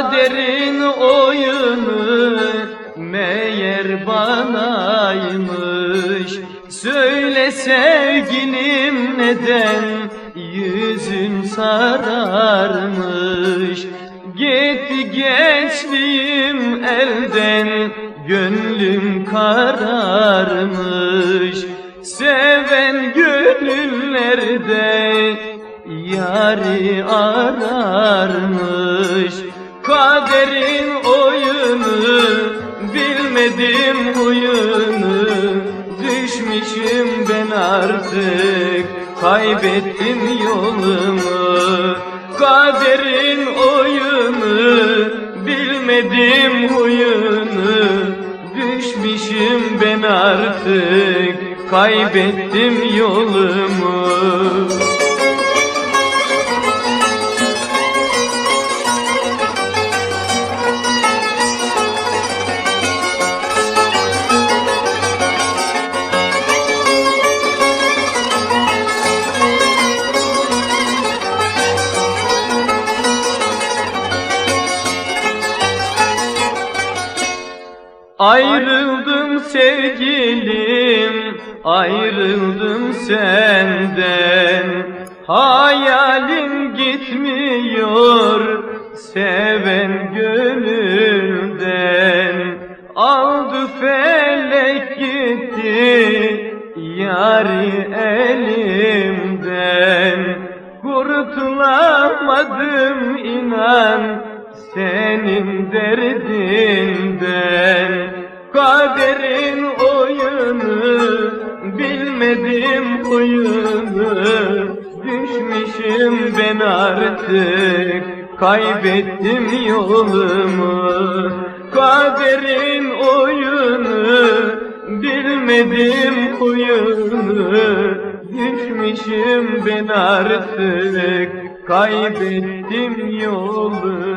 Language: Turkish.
kaderin oyunu meğer banaymış. Söyle sevgilim neden yüzün sararmış? Gitti gençliğim elden gönlüm kararmış. Seven gönüllerde yari ararmış. Kaderin oyunu Bilmedim huyunu. Düşmüşüm ben artık Kaybettim yolumu. Kaderin oyunu Bilmedim huyunu. Düşmüşüm ben artık Kaybettim yolumu Ayrıldım sevgilim, ayrıldım senden. Hayalim gitmiyor, seven gönülden. Aldı felek gitti, yari elimden. Kurtulamadım inan senin derdinden Kaderin oyunu bilmedim oyunu. Düşmüşüm ben artık kaybettim yolumu. Kaderin oyunu bilmedim oyunu. Düşmüşüm ben artık kaybettim yolumu